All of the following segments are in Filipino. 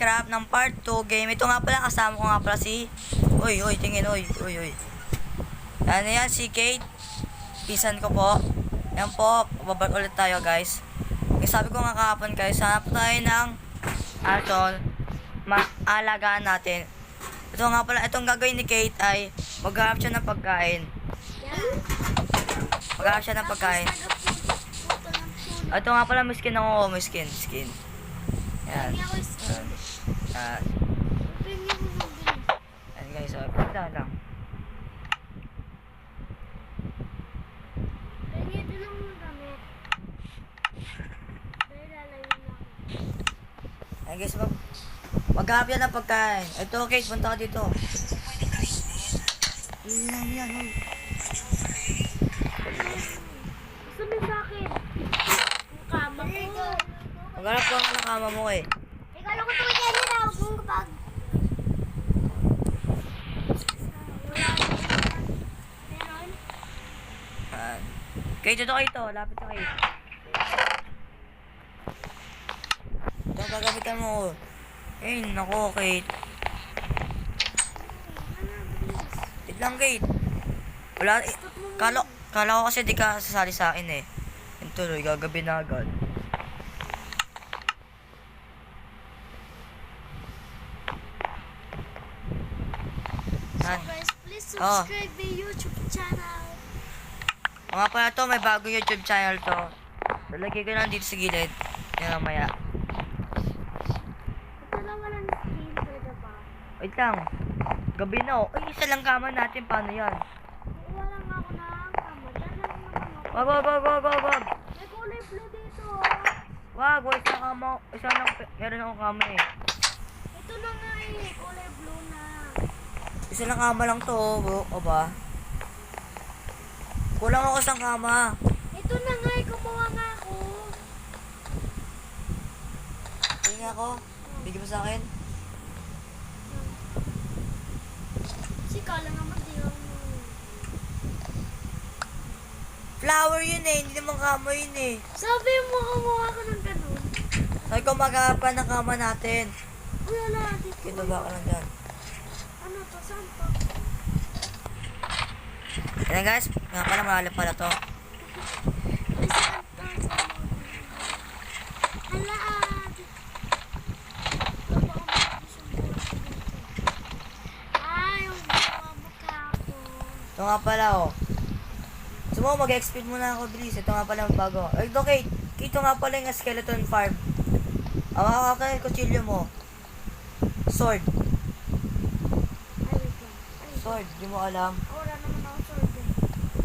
Minecraft ng part 2 game. Ito nga pala, kasama ko nga pala si... Uy, uy, tingin, uy, uy, uy. Ano yan, si Kate. Pisan ko po. Yan po, babalik ulit tayo guys. Eh, sabi ko nga kahapon guys, hanap tayo ng atol. Maalagaan natin. Ito nga pala, itong gagawin ni Kate ay maghanap siya ng pagkain. Yan. Maghanap siya ng pagkain. Ito nga pala, miskin ako, miskin, skin. Yan. Yan. Mo mag-green. Yan guys, oh, punta lang. Pwede ito lang yung damit. Dahil lalayo na ako. Yan guys, mag maghanap yan ng pagkain. Ito, Kate, punta ka dito. Yan, yan, uy. Gusto mo sa akin? Yung kama ko. Maghanap ko ng kama mo eh. Ikaw lang ko ito kaya nila. Huwag mong kapag. Meron? Yan. Kate, dito kayo ito. Lapit na kayo. Ito, gagamitan mo. Eh, nako, Kate. Ano, bilis. Wait lang, Kate. Wala, eh, kala, kala ko kasi di ka sasali sa akin eh. Yung tuloy, gagabi na agad. So guys, please Oh. subscribe my YouTube channel. Mga pala to, may bago YouTube channel to. Lalagay ko lang dito sa gilid. Yan ba? Wait lang. Gabi na oh. Ay, isa lang kama natin. Paano yan? Kukuha lang ako ng kama. Wag, wag, wag, wag, wag, wag. May kulay blue dito. Wag, wag, isa kama. Isa lang, meron akong kama eh. Ito na nga eh. Kulay blue na. Isa lang kama lang to, oh. O ba? Kulang ako sa kama. Ito na nga eh. Kumuha nga ako. Tingin ako. Bigyan mo sa akin. Kasi kala naman di ako. Flower yun eh. Hindi naman kama yun eh. Sabi mo kumuha ako ng ganun. Sabi ko maghanap ka ng kama natin. Wala. Dito. Kito ba ka lang dyan? Ano to? Saan to? Ayan guys, nga pala malalim pala to. Ito nga pala oh. Mo mag-expect muna ako, Bliss. Ito nga pala yung bago. Ay, ito nga pala yung skeleton farm. Awa ka yung kutsilyo mo. Sword. Sword, di mo alam. wala naman ako sword eh.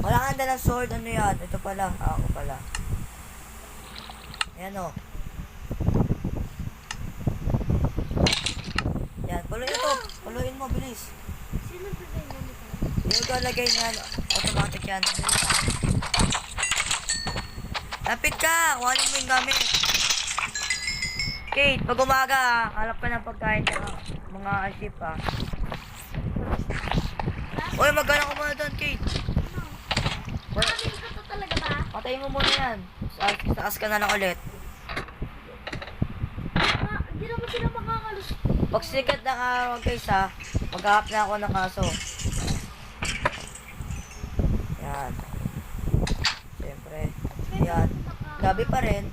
Wala kang dalang sword, ano yan? Ito pala. Ah, ako pala. Ayan o. Yan, puluin ito. Puluin mo, bilis. Sino bigay mo nito? Yung ikalagay niyan, automatic yan. Lapit ka! Kuhanin mo yung gamit. Kate, pag umaga, hanap ka ng pagkain ka. Mga asip ah. Uy, magkano ko muna doon, Kate. Ano? Maraming ko to talaga ba? Patayin mo muna yan. Sa taas ka na lang ulit. Ah, Hindi naman sila makakalus. Pag sikat ng araw guys ha, maghahap na ako ng kaso. Yan. Siyempre. Yan. Gabi pa rin.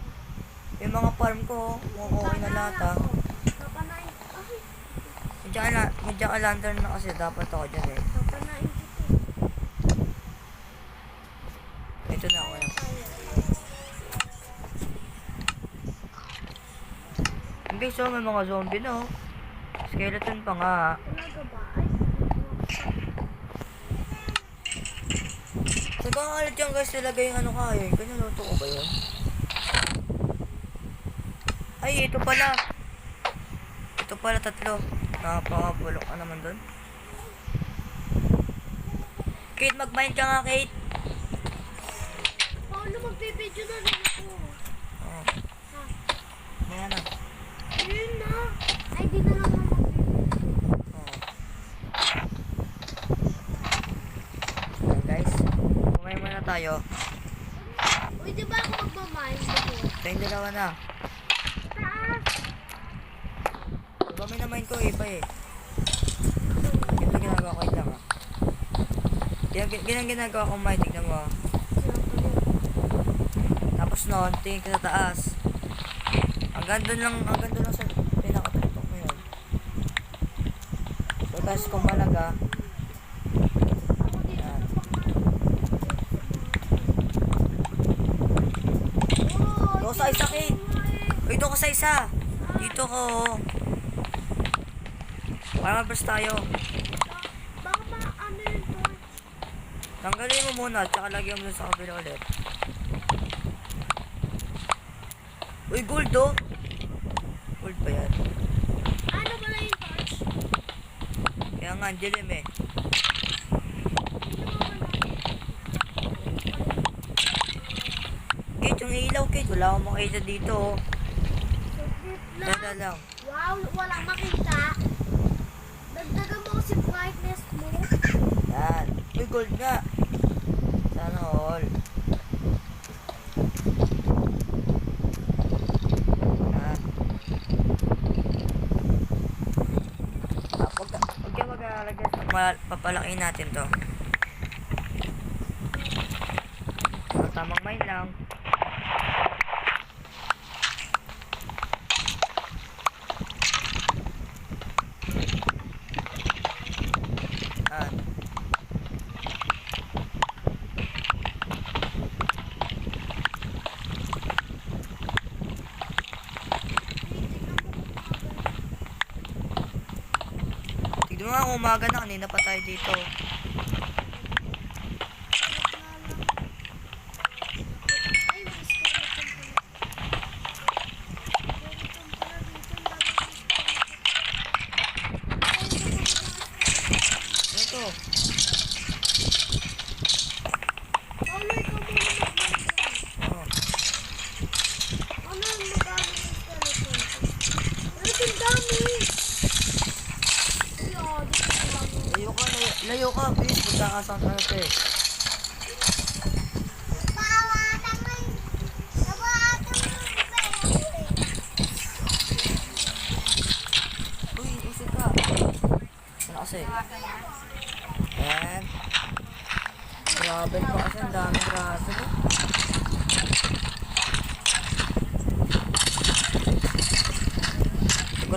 Yung mga farm ko, kumukuha na lahat ha. Ay, Medyo ka, lantern na kasi dapat ako dyan eh. Ito na ako lang. Guys, so may mga zombie no. Skeleton pa nga baka ulit yan guys talaga yung ano ka eh. Kanya luto ko ba yun? Ay, ito pala. Ito pala tatlo. Nakapakabulok ka naman doon. Kate, mag-mind ka nga, Kate. paano magbibideo na rin ako? Oh, Ha? ayan na. Yun na. Ay, di na lang ako magbibideo. Oh. Ayan, guys. Kumain muna tayo. Uy, di ba ako magmamahal? Tayong dalawa na. Taas! minamain ko iba eh. Ito ginagawa ko lang ah. Yan, ganyan ginagawa ko may tignan mo. ah. Tapos noon, tingin ka sa taas. Hanggang doon lang, hanggang doon lang sa pinakatutok mo yun. So, tapos kung malaga, yan. Doon sa. Uy, doon ka sa isa. Dito ko. Para mabras tayo. Tanggalin mo muna, tsaka lagyan mo sa kabila ulit. Uy, gold oh! Gold ba yan? Ano ba na yung torch? Kaya nga, ang dilim eh. Kate, yung ilaw, Kate. Wala akong makita dito oh. Lang. Wow, walang makita. Dagdagan mo kasi brightness mo. Yan. Uy, gold nga. Sana all. Yan. Ah, huwag ka, huwag ka mag-aalagyan. Ma- Papalakihin natin to. Ah, tamang mine lang. Yan. Tignan mo nga kung umaga na, kanina pa tayo dito. Ay, may skeleton pala. Skeleton pala dito. Ang dami ng skeleton. Ito. Paulo, ikaw muna mag-minecraft. Oh. Ano ang magkano ng skeleton? Ano ang dami? Ay, oh, dito ko lang. Layo ka, layo, layo ka, please. Punta ka sa ano eh. Uy, usog ka. Ano kasi? Ayan. Grabe pa kasi, ang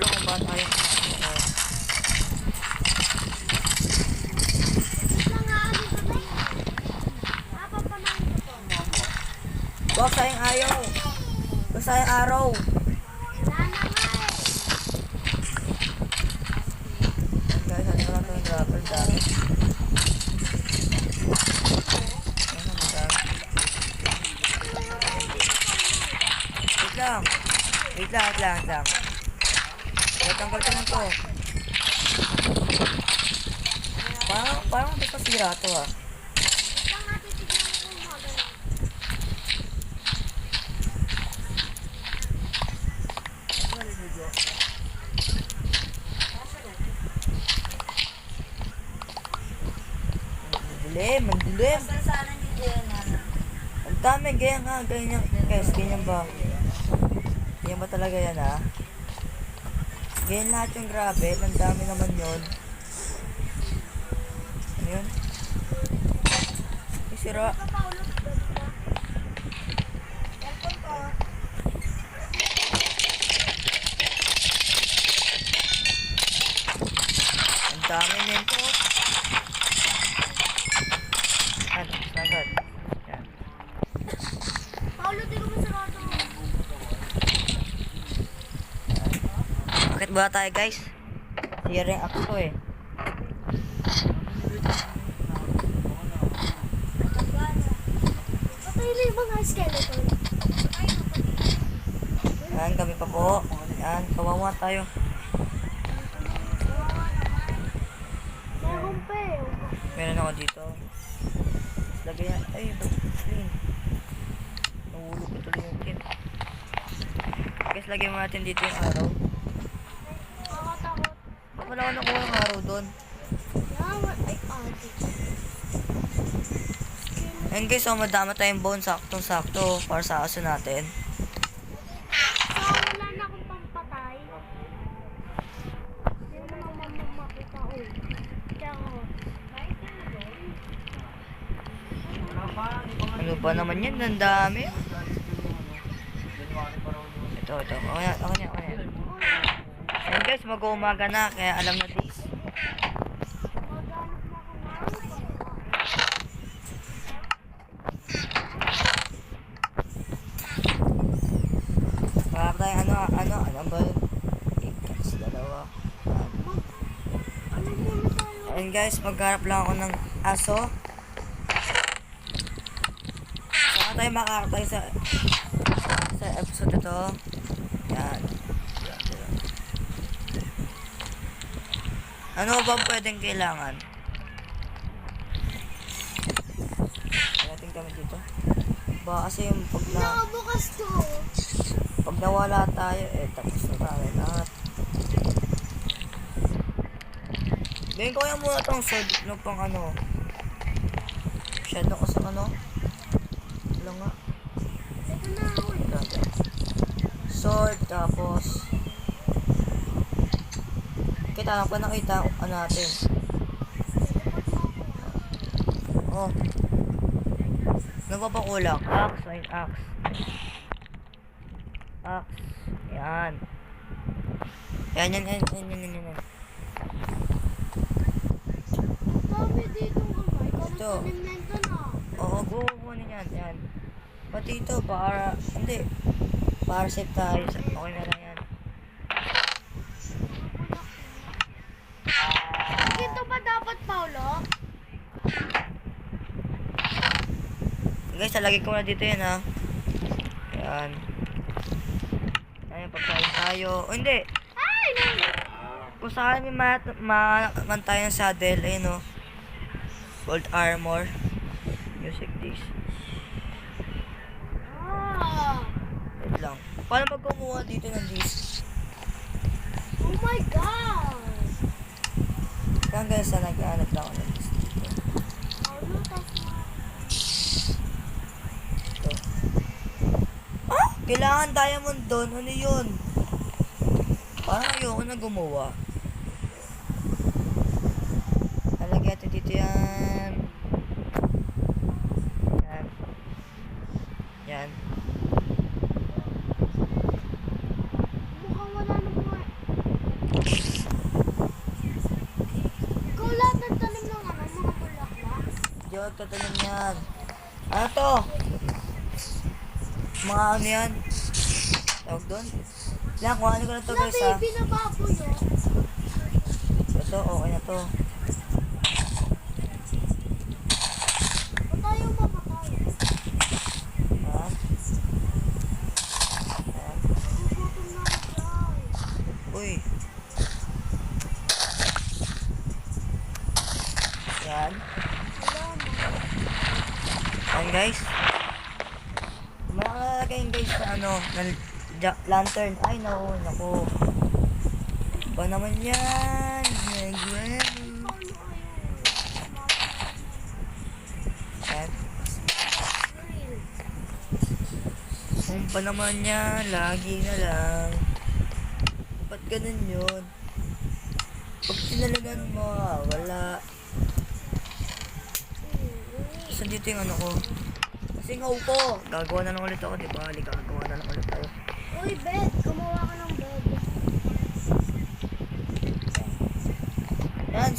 kung ba tayo ano, Lang nga, ano ba ba yan? Napapanahin ko. Huwag sayang ayaw. Huwag sayang araw. Wala na nga eh. Guys, ano na lang ito yung grapple dami. Ano ang dami? Wait lang. Wait lang, wait lang, wait lang. Kaya tanggal ko lang to. Parang, parang hindi pa sira to ah. Dilim, ang. Ang dami, ganyan nga, ganyan. Guys, ganyan ba? Ganyan ba talaga yan ha? Ganyan lahat yung grabe, ang dami naman yun. Ano yun? Ko. Ang dami nito. Ano, sagad. Yan. Paulo, di ko masarado. Bakit ba tayo guys? Sira yung axe ko eh. Patay na yung mga skeleton. Yan, kami pa po. Yan, kawawa tayo. Meron pa eh. Meron ako dito. Lagay yan. Ay, clean? Nahulog ko tuloy yung tin. Guys, lagyan mo natin dito yung araw. Wala ka nakuha ng araw doon. Ayun guys, so madama tayong bone saktong-sakto para sa aso natin. Ano ba naman yan? Ang dami. Ito, ito. Ako na guys, mag-uumaga na, kaya alam na this. Para ano, ano, ano ba? Ikas, dalawa. Ayan guys, magharap lang ako ng aso. Saka tayo makakatay sa sa episode ito. Yan. Ano ba ang pwedeng kailangan? Dating kami dito. Ba kasi yung pag na, Nakabukas to. pag nawala tayo, eh tapos na tayo lahat. Gawin ko kaya muna tong sword no pang ano. Shadow ko sa ano. Wala nga. Ito na ako. Grabe. Sword, tapos... Kita ko nakita ano natin. Oh. Ano pa ba kulang? Axe, ayun, axe. Axe. Yan. Yan, yan, yan, yan, yan, yan, yan. Dami dito kamay. Ito. Oo, kukunin yan, yan. Pati ito, para, hindi. Para safe tayo. Okay na lang yan. Ito Paulo? Guys, talagay ko na dito yan ha. Ayan. Ayan, pagkain tayo. O hindi. Ay! nang- Kung saan may mat ma man tayo ng saddle, ayun o. Gold armor. Music disc. Ah! Wait lang. Paano mag kumuha dito ng disc? Oh my God! Guys, sa nag-aanap lang ako ng na. Ito. Ah! Kailangan diamond doon. Ano yun? Parang ayoko na gumawa. Halagyan natin dito. Yan. Yan. Mukhang wala na mga... Ikaw lahat ng tanim ng ano, mga bulaklak. Katanim yan. Ano to? Mga ano yan? Tawag doon? Lang, kuhanin ko na to guys ha. oh. Ito, okay na to. Ba't tayo mamatay? Ha? Ayan. Gugutom na ako, guys. Uy. Yan. Wala na. Yan guys. Makalagay yung guys ja- lantern. Ay, no, naku. Ba naman yan? Grill. Kung pa naman yan, lagi na lang. Ba't ganun yun? Pag tinalagan mo, wala. Saan dito yung ano ko? Singaw ko! Gagawa na lang ulit ako, di ba? Halika, gagawa Uy, bed. Gumawa ka ng bed. Yan!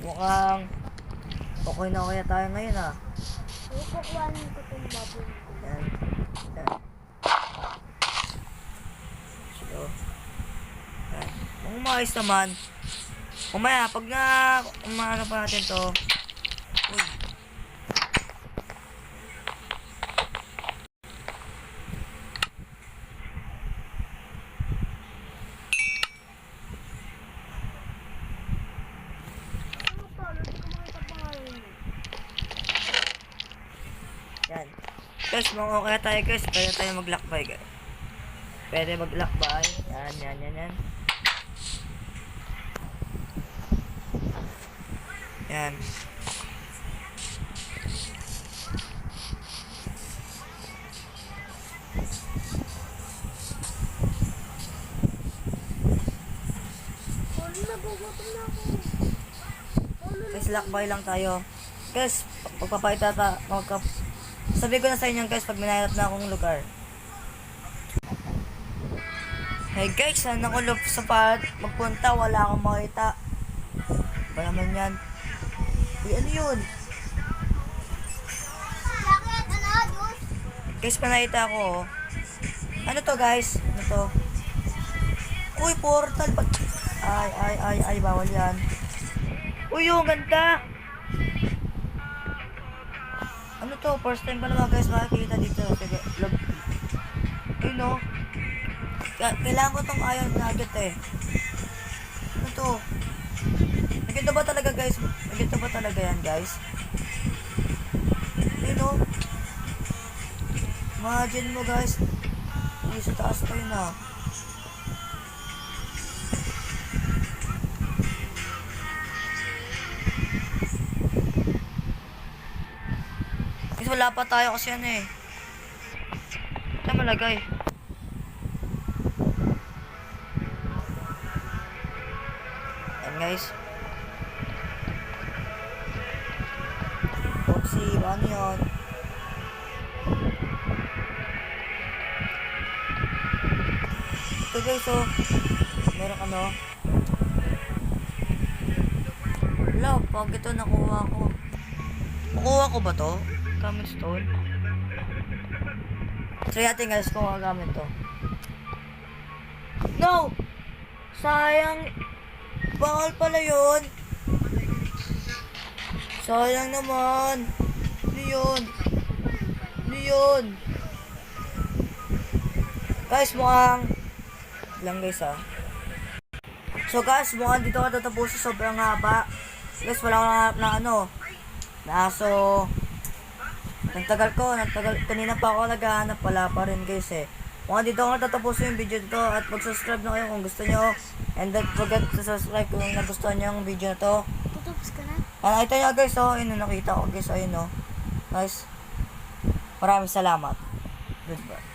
Mukhang okay na kaya tayo ngayon ah. Uy, kukuhanin ko itong baboy. Yan. Yan. So, yan. Kung umayos naman, umaya, pag na, umano pa natin to, uy, Ano, Paulo? Hindi ko makita pangalan mo. yan. Mga okay tayo guys, pwede tayo maglakbay guys. Pwede maglakbay. Yan, yan, yan, yan. Yan. Guys, lakbay lang tayo. Guys, magpapakita ta, magka, Sabi ko na sa inyo guys, pag minahanap na akong lugar. Hey guys, saan ako lup sa part? Magpunta, wala akong makita. Ba naman yan? Uy, ano yun? Bakit? Ano? Dus? Guys, panakita ko. oh. Ano to guys? Ano to? Uy, portal. Ay, ay, ay, ay, bawal yan. Uy, yung ganda. Ano to? First time pa naman guys makikita dito. Sige, log. Uy, no. Ka- Kailangan ko tong iron nugget eh. Ano to? Nagito ba talaga guys? Nagito ba talaga yan guys? Uy, no. Imagine mo guys. Uy, sa taas pa yun ah. Wala pa tayo kasi ano eh. Saan malagay? Yan guys. Oopsie, ano yun? Ito guys, oh. Meron ano. Wala, pag ito nakuha ko. Makuha ko ba to? Gamit stone? Try natin guys kung magagamit to. No! Sayang. Bawal pala yun. Sayang naman. Ano yun? Ano yun? Guys, mukhang... Lang guys ah. So guys, mukhang dito ka tatapusin sobrang haba. Guys, wala akong nahanap na ano. Na aso. Nagtagal ko, nagtagal. Kanina pa ako naghahanap, wala pa rin guys eh. Mukhang dito ako tatapusin yung video dito at mag-subscribe na kayo kung gusto nyo. And don't forget to subscribe kung nagustuhan nyo yung video na to. Tutupos ka na? Ah, ito nyo guys, oh. Yun, nakita ko guys, ayun, oh. Guys, maraming salamat. Goodbye.